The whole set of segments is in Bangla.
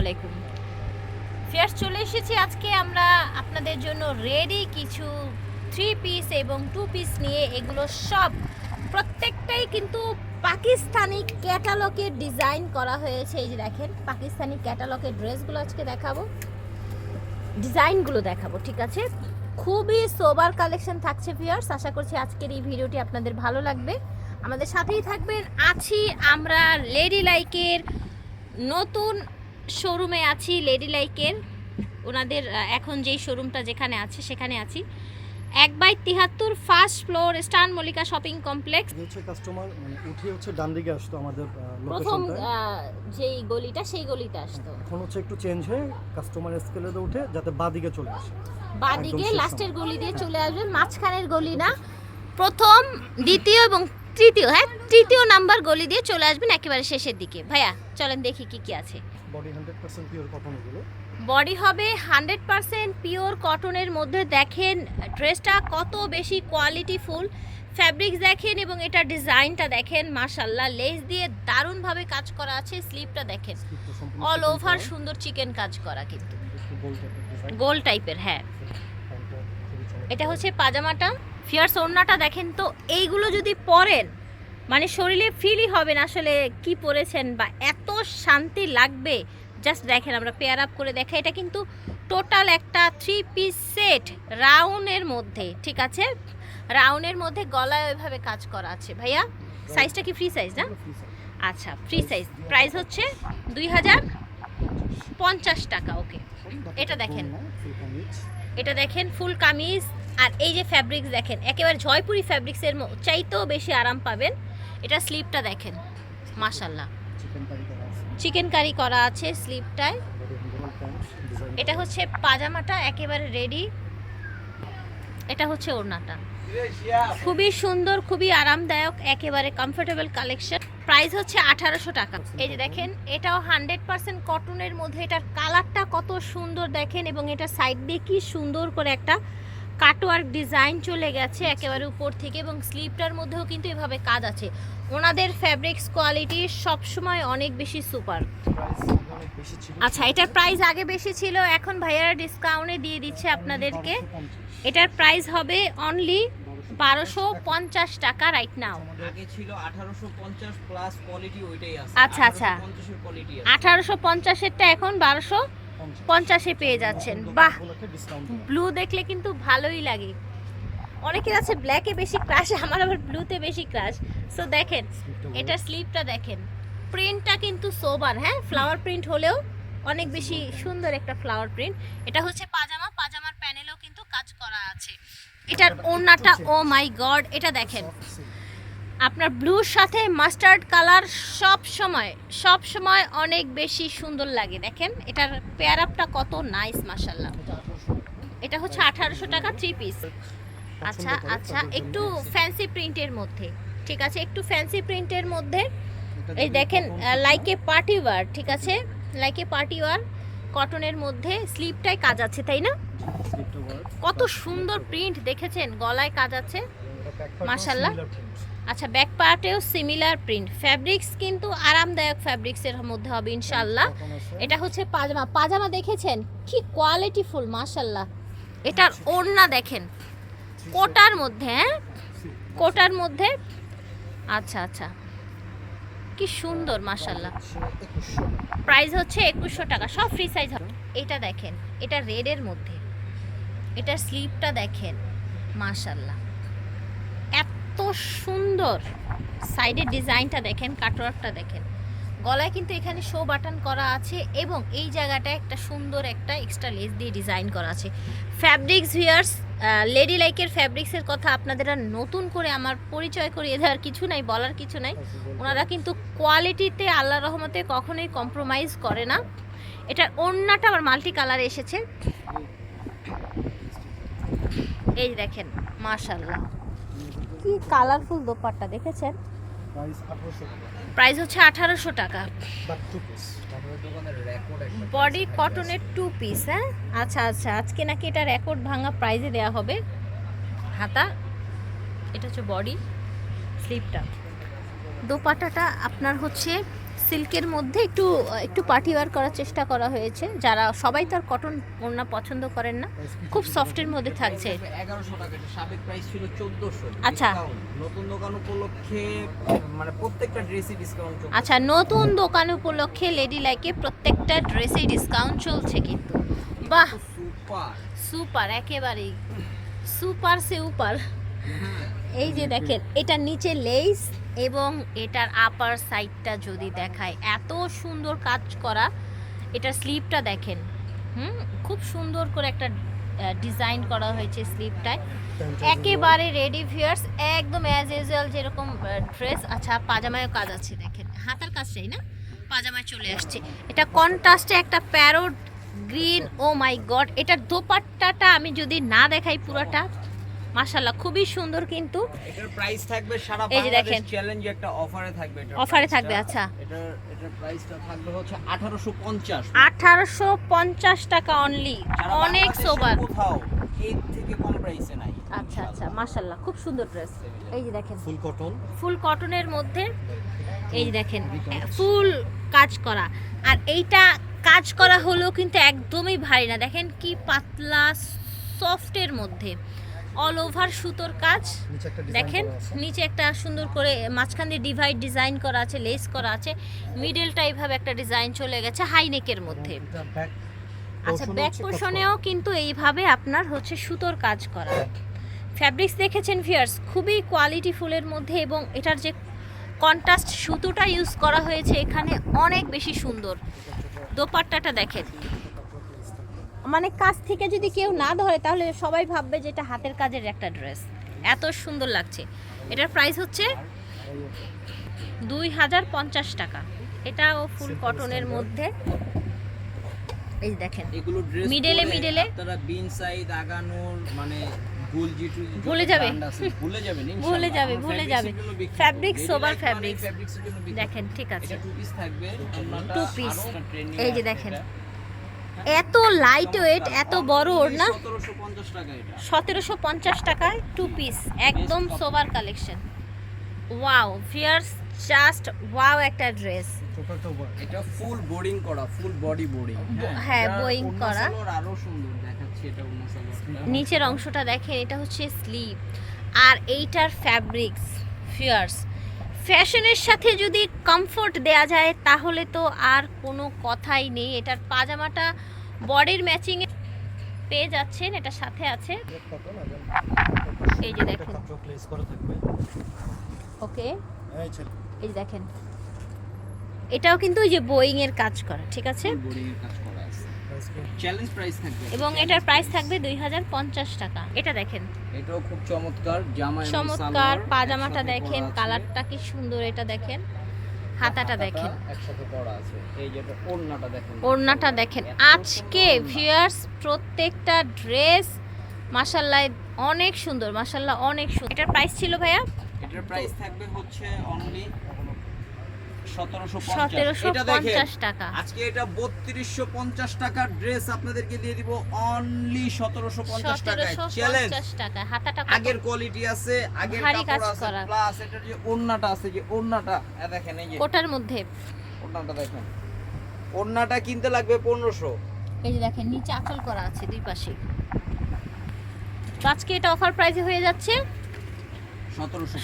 আলাইকুম। ফেয়ার, চলে এসেছি আজকে আমরা আপনাদের জন্য রেডি কিছু থ্রি পিস এবং টু পিস নিয়ে। এগুলো সব প্রত্যেকটাই কিন্তু পাকিস্তানি ক্যাটালগের ডিজাইন করা হয়েছে। এই যে দেখেন, পাকিস্তানি ক্যাটালগের ড্রেসগুলো আজকে দেখাবো। ডিজাইনগুলো দেখাবো, ঠিক আছে? খুবই সোবার কালেকশন থাকছে ভিউয়ার্স আশা করছি আজকের এই ভিডিওটি আপনাদের ভালো লাগবে। আমাদের সাথেই থাকবেন। আছি আমরা লেডি লাইকের নতুন শোরুমে আছি লেডি লাইকের ওনাদের এখন যেই শোরুমটা যেখানে আছে সেখানে আছি। এক বাই তিহাত্তর ফার্স্ট ফ্লোর স্টান মল্লিকা শপিং কমপ্লেক্স হচ্ছে কাস্টমার মানে উঠে হচ্ছে ডান দিকে আসতো আমাদের প্রথম যেই গলিটা সেই গলিতে আসতো। এখন হচ্ছে একটু চেঞ্জ হয়ে কাস্টমার স্কেলে উঠে যাতে বা দিকে চলে আসে। বাদিকে শেষ লাস্টের গলি দিয়ে চলে আসবেন মাঝখানের গলি না। প্রথম দ্বিতীয় এবং তৃতীয় হ্যাঁ তৃতীয় নাম্বার গলি দিয়ে চলে আসবেন একেবারে শেষের দিকে। ভাইয়া চলেন দেখি কি কি আছে। Body hundred percent pure cotton এগুলো? বডি হবে হান্ড্রেড পারসেন্ট পিওর কটনের মধ্যে। দেখেন ড্রেসটা কত বেশি কোয়ালিটি ফুল। ফ্যাব্রিক্স দেখেন এবং এটা ডিজাইনটা দেখেন মাশাল্লাহ লেস দিয়ে দারুণভাবে কাজ করা আছে। স্লিপটা দেখেন অল ওভার সুন্দর চিকেন কাজ করা কিন্তু। গোল টাইপের হ্যাঁ। এটা হচ্ছে পাজামাটা। ফিয়ার্স ওড়নাটা দেখেন তো এইগুলো যদি পরেন মানে শরীরে ফিলই হবে না আসলে কি পরেছেন বা এত শান্তি লাগবে। জাস্ট দেখেন আমরা পেয়ার আপ করে দেখা এটা কিন্তু টোটাল একটা থ্রি পিস সেট রাউন্ডের মধ্যে, ঠিক আছে? রাউন্ডের মধ্যে গলায় ওইভাবে কাজ করা আছে। ভাইয়া সাইজটা কি ফ্রি সাইজ না। আচ্ছা ফ্রি সাইজ প্রাইস হচ্ছে দুই হাজার পঞ্চাশ টাকা ওকে এটা দেখেন। এটা দেখেন ফুল কামিজ। আর এই যে ফ্যাব্রিক্স দেখেন, একেবারে জয়পুরি ফ্যাব্রিক্সের চাইতেও বেশি আরাম পাবেন। এটা স্লিপটা দেখেন মাশাল্লাহ চিকেন কারি করা আছে স্লিপটায়। এটা হচ্ছে পাজামাটা একেবারে রেডি এটা হচ্ছে ওড়নাটা। খুবই সুন্দর খুবই আরামদায়ক একেবারে কমফোর্টেবল কালেকশন প্রাইস হচ্ছে আঠারোশো টাকা। এই যে দেখেন এটাও হান্ড্রেড পার্সেন্ট কটনের মধ্যে। এটার কালারটা কত সুন্দর দেখেন এবং এটা সাইড দিয়ে কি সুন্দর করে একটা কাটওয়ার্ক ডিজাইন চলে গেছে একেবারে উপর থেকে এবং স্লিপটার মধ্যেও কিন্তু এভাবে কাজ আছে। ওনাদের ফ্যাব্রিক্স কোয়ালিটি সবসময় অনেক বেশি সুপার। আচ্ছা এটার প্রাইস আগে বেশি ছিল এখন ভাইয়ারা ডিসকাউন্টে দিয়ে দিচ্ছে আপনাদেরকে। এটার প্রাইস হবে অনলি বারোশো পঞ্চাশ টাকা রাইট নাও আগে ছিল 1850 প্লাস কোয়ালিটি ওইটাই আছে। আচ্ছা, আচ্ছা। 1850 এর কোয়ালিটি আছে। আঠারোশো পঞ্চাশেরটা এখন বারোশো 50 পঞ্চাশে পেয়ে যাচ্ছেন। বাহ! ব্লু দেখলে কিন্তু ভালোই লাগে। অনেকের আছে ব্ল্যাকে বেশি ক্রাশ আমার আবার ব্লুতে বেশি ক্রাশ সো দেখেন এটা স্লিপটা দেখেন। প্রিন্টটা কিন্তু সোবার হ্যাঁ? ফ্লাওয়ার প্রিন্ট হলেও অনেক বেশি সুন্দর একটা ফ্লাওয়ার প্রিন্ট এটা হচ্ছে পাজামা, পাজামার প্যানেলেও কিন্তু কাজ করা আছে। এটার ওড়নাটা ও মাই গড এটা দেখেন। আপনার ব্লুর সাথে মাস্টার্ড কালার সব সময় সব সময় অনেক বেশি সুন্দর লাগে দেখেন? এটার পেয়ার আপটা কত নাইস মাসাল্লাহ এটা হচ্ছে আঠারোশো টাকা থ্রি পিস আচ্ছা আচ্ছা একটু ফ্যান্সি প্রিন্টের মধ্যে ঠিক আছে? একটু ফ্যান্সি প্রিন্টের মধ্যে এই দেখেন লাইকে পার্টি ওয়ার ঠিক আছে? লাইকে পার্টি ওয়ার কটনের মধ্যে স্লিপটাই কাজ আছে তাই না? কত সুন্দর প্রিন্ট দেখেছেন? গলায় কাজ আছে। মাশাআল্লাহ। আচ্ছা ব্যাক পার্টেও সিমিলার প্রিন্ট ফ্যাব্রিক্স কিন্তু আরামদায়ক ফ্যাব্রিক্সের মধ্যে হবে ইনশাল্লাহ এটা হচ্ছে পাজামা। পাজামা দেখেছেন? কি কোয়ালিটি ফুল মাশাল্লাহ এটার ওড়না দেখেন। কোটার মধ্যে হ্যাঁ? কোটার মধ্যে। আচ্ছা আচ্ছা। কি সুন্দর মাশাল্লাহ প্রাইস হচ্ছে একুশশো টাকা সব ফ্রি সাইজ হবে। এটা দেখেন এটা রেডের মধ্যে। এটার স্লিপটা দেখেন মাশাল্লাহ এত সুন্দর। সাইডের ডিজাইনটা দেখেন কাটওয়ার্কটা দেখেন। গলায় কিন্তু এখানে শো বাটন করা আছে এবং এই জায়গাটায় একটা সুন্দর একটা এক্সট্রা লেস দিয়ে ডিজাইন করা আছে। ফ্যাব্রিক্স ভিয়ার্স লেডি লাইকের ফ্যাব্রিক্সের কথা আপনাদের নতুন করে আমার পরিচয় করিয়ে দেওয়ার কিছু নাই, বলার কিছু নাই। ওনারা কিন্তু কোয়ালিটিতে আল্লাহ রহমতে কখনোই কম্প্রোমাইজ করে না। এটার ওড়নাটা আবার মাল্টি কালার এসেছে। এই দেখেন মাশাল্লাহ কি কালারফুল দোপাট্টা দেখেছেন? প্রাইস 1800 টাকা। প্রাইস হচ্ছে আঠারোশো টাকা। বডি কটনের টু পিস হ্যাঁ? আচ্ছা আচ্ছা আজকে নাকি এটা রেকর্ড ভাঙা প্রাইজে দেওয়া হবে। হাতা এটা হচ্ছে বডি স্লিপটা দোপাট্টাটা আপনার হচ্ছে সিল্কের মধ্যে একটু একটু পার্টি ওয়ার করার চেষ্টা করা হয়েছে। যারা সবাই তো আর কটন ওড়না পছন্দ করেন না। খুব সফটের মধ্যে থাকছে। সাবেক প্রাইস ছিল চোদ্দশো। আচ্ছা। নতুন দোকান উপলক্ষে মানে প্রত্যেকটা ড্রেসই ডিসকাউন্ট আচ্ছা নতুন দোকান উপলক্ষে লেডি লাইকে প্রত্যেকটা ড্রেসে ডিসকাউন্ট চলছে কিন্তু। বাহ! সুপার। সুপার একেবারেই। সুপার সে উপার এই যে দেখেন এটা নিচে লেস এবং এটার আপার সাইডটা যদি দেখায় এত সুন্দর কাজ করা এটার স্লিপটা দেখেন হুম? খুব সুন্দর করে একটা ডিজাইন করা হয়েছে স্লিপটায় একেবারে রেডি ভিয়ার্স একদম অ্যাজ ইউজুয়াল যেরকম ড্রেস আচ্ছা পাজামায়ও কাজ আছে দেখেন। হাতার কাজ চাই না? পাজামায় চলে আসছে। এটা কন্ট্রাস্টে একটা parrot green oh my god এটার দোপাট্টাটা আমি যদি না দেখাই পুরোটা মাশাল্লাহ খুবই সুন্দর কিন্তু। এটার প্রাইস থাকবে সারা এই যে বাংলাদেশ দেখেন। চ্যালেঞ্জ একটা অফারে থাকবে এটার অফারে থাকবে, আচ্ছা। এটার এটার প্রাইসটা থাকবে হচ্ছে 1850 আঠারোশো পঞ্চাশ টাকা অনলি অনেক সোবার কোথাও এর থেকে কম প্রাইসে নাই আচ্ছা আচ্ছা মাশাল্লাহ খুব সুন্দর ড্রেস এই যে দেখেন। ফুল কটন ফুল কটনের মধ্যে। এই যে দেখেন ফুল কাজ করা। আর এইটা কাজ করা হলেও কিন্তু একদমই ভারী না। দেখেন কি পাতলা সফটের মধ্যে। অল ওভার সুতোর কাজ। দেখেন নিচে একটা সুন্দর করে মাঝখান দিয়ে ডিভাইড ডিজাইন করা আছে লেস করা আছে। মিডলটা এইভাবে একটা ডিজাইন চলে গেছে হাই নেকের মধ্যে। আচ্ছা ব্যাক পোর্শনেও কিন্তু এইভাবে আপনার হচ্ছে সুতোর কাজ করা। ফ্যাব্রিক্স দেখেছেন ভিয়ার্স খুবই কোয়ালিটি ফুলের মধ্যে এবং এটার যে কন্ট্রাস্ট সুতোটা ইউজ করা হয়েছে এখানে অনেক বেশি সুন্দর। দোপাট্টাটা দেখেন। মানে কাছ থেকে যদি কেউ না ধরে তাহলে সবাই ভাববে যে এটা হাতের কাজের একটা ড্রেস এত সুন্দর লাগছে এটার প্রাইস হচ্ছে দুই হাজার পঞ্চাশ টাকা এটাও ফুল কটনের মধ্যে এই দেখেন এগুলো ড্রেস এ তারা বিন সাইড আগানোর মানে ভুলে যাবে। ভুলে যাবে ভুলে যাবে, ভুলে যাবে। Sober fabrics। ফ্যাব্রিক্স দেখেন ঠিক আছে টু পিস থাকবে। আরও trending এই যে দেখেন। এত লাইট ওয়েট এত বড় ওড়না 1750 টাকা এটা। সতেরোশো পঞ্চাশ টাকায় টু পিস একদম sober collection wow fierce just wow একটা ড্রেস এটা ফুল বোর্ডিং করা ফুল বডি বোর্ডিং হ্যাঁ, boring করা। আরও সুন্দর দেখাচ্ছি এটা অন্য নিচের অংশটা দেখেন এটা হচ্ছে স্লিপ আর এইটার ফ্যাব্রিক্স ফিয়ার্স ফ্যাশনের সাথে যদি কমফোর্ট দেয়া যায়, তাহলে তো আর কোনো কথাই নেই। এটার পাজামাটা বডির ম্যাচিং পেয়ে যাচ্ছেন, এটা সাথে আছে। এই যে দেখেন। ওকে। এই যে দেখেন। এটাও কিন্তু ওই যে বোয়িং এর কাজ করা, ঠিক আছে? চ্যালেঞ্জ প্রাইস থাকবে। এবং এটার প্রাইস থাকবে দুই হাজার পঞ্চাশ টাকা। এটা দেখেন। এটাও খুব চমৎকার জামা চমৎকার পাজামাটা দেখেন কালারটা কি সুন্দর এটা দেখেন। হাতাটা দেখেন। ওড়নাটা দেখেন। ওড়নাটা দেখেন। আজকে ভিউয়ার্স প্রত্যেকটা ড্রেস মাসাল্লাহ অনেক সুন্দর মাসাল্লাহ অনেক সুন্দর। এটার প্রাইস ছিল ভাইয়া? এটার প্রাইস থাকবে হচ্ছে অনলি সতেরোশো সতেরোশো এটা দেখেন পঞ্চাশ টাকা। আজকে এটা বত্রিশশো পঞ্চাশ ড্রেস আপনাদেরকে দিয়ে দিব অনলি সতেরোশো পঞ্চাশ টাকায়। চ্যালেঞ্জ টাকা হাতাটা আগের কোয়ালিটি আছে আগের কাপড় আছে প্লাস এটার যে ওড়নাটা আছে যে ওড়নাটা দেখেন এই যে। কোটার মধ্যে। ওড়নাটা দেখেন। ওড়নাটা কিনতে লাগবে পনেরোশো। এই যে দেখেন নিচে আঁচল করা আছে দুই পাশে। আজকে এটা অফার প্রাইসে হয়ে যাচ্ছে।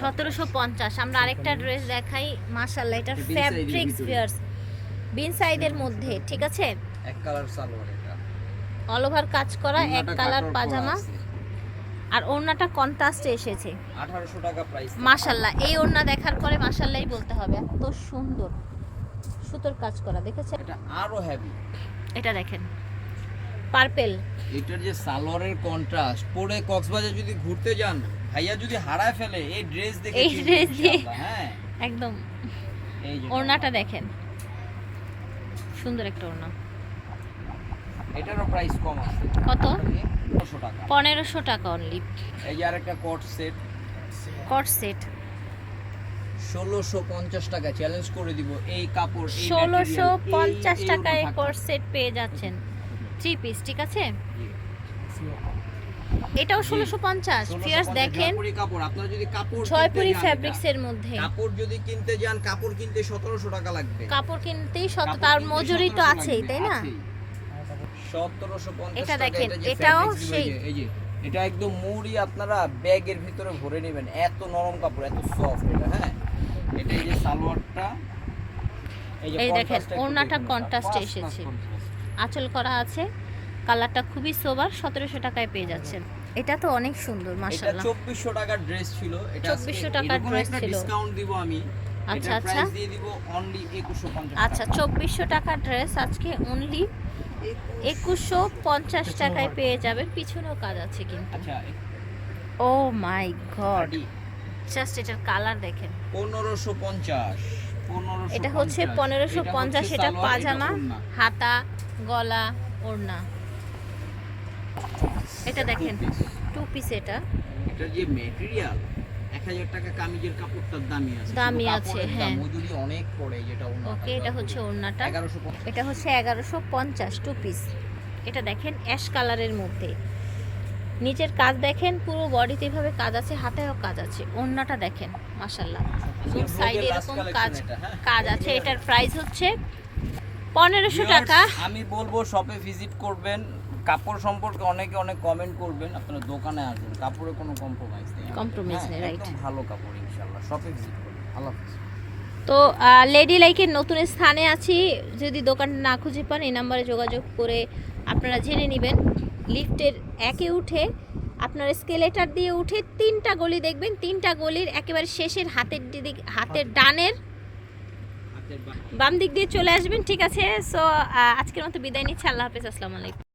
সতেরোশো পঞ্চাশ। আমরা আরেকটা ড্রেস দেখাই। side এর ফ্যাব্রিক্স ভিতরে। বিন সাইডের মধ্যে ঠিক আছে? এক কালার সালোয়ার এটা। অল ওভার কাজ করা এক কালার পাজামা। আর ওড়নাটা কন্ট্রাস্টে এসেছে। আঠারোশো টাকা প্রাইস মাশাল্লাহ এই ওড়না দেখার পরে মাশাল্লাহই বলতে হবে। এত সুন্দর। সুতোর কাজ করা দেখেছেন? এটা আরও হেভি এটা দেখেন। পার্পেল এটার যে সালোয়ারের কন্ট্রাস্ট পরে কক্সবাজার যদি ঘুরতে যান ভাইয়া যদি হারায় ফেলে এই ড্রেস দেখে এই dress দিয়ে। হ্যাঁ? একদম। এই ওড়নাটা দেখেন। সুন্দর একটা ওড়না। এটারও প্রাইস কম আছে। কত? পনেরোশো টাকা। পনেরোশো টাকা অনলি এই যে আরেকটা কোট সেট কট সেট ষোলোশো পঞ্চাশ টাকা চ্যালেঞ্জ করে দিব এই কাপড় এই ষোলোশো material, এই- পঞ্চাশ এই টাকায় ওড়না কট। সেট পেয়ে যাচ্ছেন। থ্রি পিস ঠিক আছে? এটাও ষোলোশো পঞ্চাশ। 1650 ফিয়ার্স দেখেন জয়পুরি কাপড় আপনারা যদি কাপড় যান ফ্যাব্রিক্স এর মধ্যে। কাপড় যদি কিনতে যান কাপড় কিনতে সতেরোশো টাকা লাগবে। কাপড় কিনতেই শত তার মজুরি তো আছেই তাই না? আছেই। 1750 এটা দেখেন, এটাও সেই- এই যে- এটা একদম মুড়ি আপনারা ব্যাগের ভিতরে ভরে নেবেন। এত নরম কাপড় এত সফট এটা হ্যাঁ? এটা এই যে সালোয়ারটা এই দেখেন, ওড়নাটা দেখুন, এসেছে। আঁচল করা আছে কালারটা খুবই সোবার সতেরোশো টাকায় পেয়ে যাচ্ছেন। এটা তো অনেক সুন্দর মাশাআল্লাহ এটা মাশাআল্লাহ। চব্বিশশো টাকার ড্রেস ছিল এটা 2400 টাকার ড্রেস ছিল। ডিসকাউন্ট দিব আমি। আচ্ছা, আচ্ছা। প্রাইস দিয়ে দিব অনলি 2150 আচ্ছা চব্বিশশো টাকার ড্রেস আজকে অনলি একুশশো পঞ্চাশ টাকায় পেয়ে যাবেন পিছনেও কাজ আছে কিন্তু। আচ্ছা ও মাই গড। জাস্ট এটার কালার দেখেন। 1550 1550 এটা হচ্ছে পনেরোশো পঞ্চাশ হচ্ছে এটা পাজামা হাতা গলা ওড়না। এটা দেখেন টু পিস এটা। এটা যে মেটেরিয়াল 1000 টাকা কামিজের কাপড়টার দামি আছে। দামি আছে, হ্যাঁ। মজুরি অনেক পড়ে যেটা ওকে এটা হচ্ছে ওড়নাটা। এটা হচ্ছে এগারোশো পঞ্চাশ টু পিস এটা দেখেন অ্যাশ কালারের মধ্যে। নিচের কাজ দেখেন পুরো বডিতে এভাবে কাজ আছে হাতেও কাজ আছে। ওড়নাটা দেখেন মাসাল্লাহ সাইডে এরকম কাজ হ্যাঁ। কাজ আছে। এটার প্রাইস হচ্ছে পনেরোশো টাকা। আমি বলব শপে ভিজিট করবেন। কাপড় সম্পর্কে অনেকে অনেক কমেন্ট করবেন আপনারা দোকানে আসবেন কাপড়ে কোনো কম্প্রোমাইজ নেই। Compromise হ্যাঁ, নেই, রাইট ভালো কাপড় ইনশাআল্লাহ শপে ভিজিট আল্লাহ তো লেডি লাইকের নতুন স্থানে আছি যদি দোকান না খুঁজে পান এই নাম্বারে যোগাযোগ করে আপনারা জেনে নেবেন। লিফটের একে উঠে আপনার স্কেলেটার দিয়ে উঠে তিনটা গলি দেখবেন তিনটা গলির একেবারে শেষের হাতের দিক হাতের ডানের বাম দিক দিয়ে চলে আসবেন ঠিক আছে? সো আজকের মতো বিদায় নিচ্ছি আল্লাহ হাফেজ আসসালামু আলাইকুম।